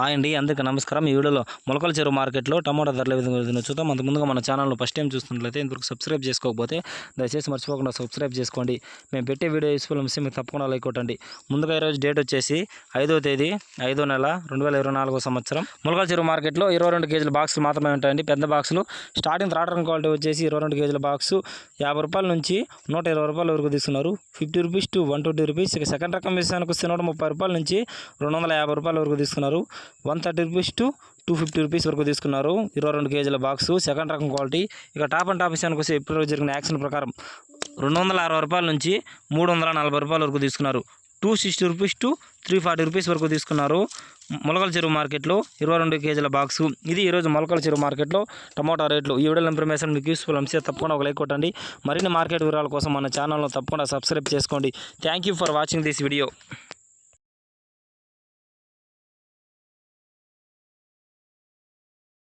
Hi అండి అందరికీ నమస్కారం. ఈ వీడియోలో మొలకల చెరువు మార్కెట్లో టమాటా ధరల విధంగా ఉంటుందో చూద్దాం. అంత ముందుగా మన ఛానల్లో ఫస్ట్ టైం చూస్తున్నట్లయితే ఇంతవరకు సబ్స్క్రైబ్ చేసుకోకపోతే దయచేసి మర్చిపోకుండా సబ్స్క్రైబ్ చేసుకోండి. మేము పెట్టే వీడియో యూస్ఫుల్ అనిపిస్తే మీకు తప్పకుండా లైక్ కొట్టండి. ముందుగా ఈరోజు డేట్ వచ్చేసి ఐదో తేదీ ఐదో నెల రెండు వేల ఇరవై నాలుగో సంవత్సరం. మొలకల చెరువు మార్కెట్లో ఇరవై రెండు కేజీల బాక్సులు మాత్రమే ఉంటాయండి. పెద్ద బాక్సులు. స్టార్టింగ్ త్రాటరం క్వాలిటీ వచ్చేసి ఇరవై రెండు కేజీల బాక్సు యాభై రూపాయల నుంచి నూట ఇరవై రూపాయల వరకు తీసుకున్నారు fifty rupees to one twenty rupees. ఇక సెకండ్ రకం విషయానికి వస్తే నూట ముప్పై రూపాయల నుంచి రెండు వందల యాభై రూపాయల వరకు తీసుకున్నారు one thirty rupees to two fifty rupees వరకు తీసుకున్నారు. ఇరవై రెండు కేజీల బాక్సు సెకండ్ రకం క్వాలిటీ ఇక టాప్ అండ్ టాప్ విషయానికి వస్తే ఇప్పుడు జరిగిన యాక్షన్ ప్రకారం రెండు వందల అరవై రూపాయల నుంచి మూడు వందల నలభై రూపాయల వరకు తీసుకున్నారు. Two sixty rupees to three forty rupees వరకు తీసుకున్నారు. మొలకల చెరువు మార్కెట్లో ఇరవై రెండు కేజీల బాక్సు. ఇది ఈరోజు మొలకల చెరువు మార్కెట్లో టమోటా రేట్లు. ఈ వీడియో ఇన్ఫర్మేషన్ మీకు యూస్ఫుల్ అనిపిస్తే తప్పకుండా ఒక లైక్ కొట్టండి. మరిన్ని మార్కెట్ వివరాల కోసం మన ఛానల్ను తప్పకుండా సబ్స్క్రైబ్ చేసుకోండి. Thank you for watching this video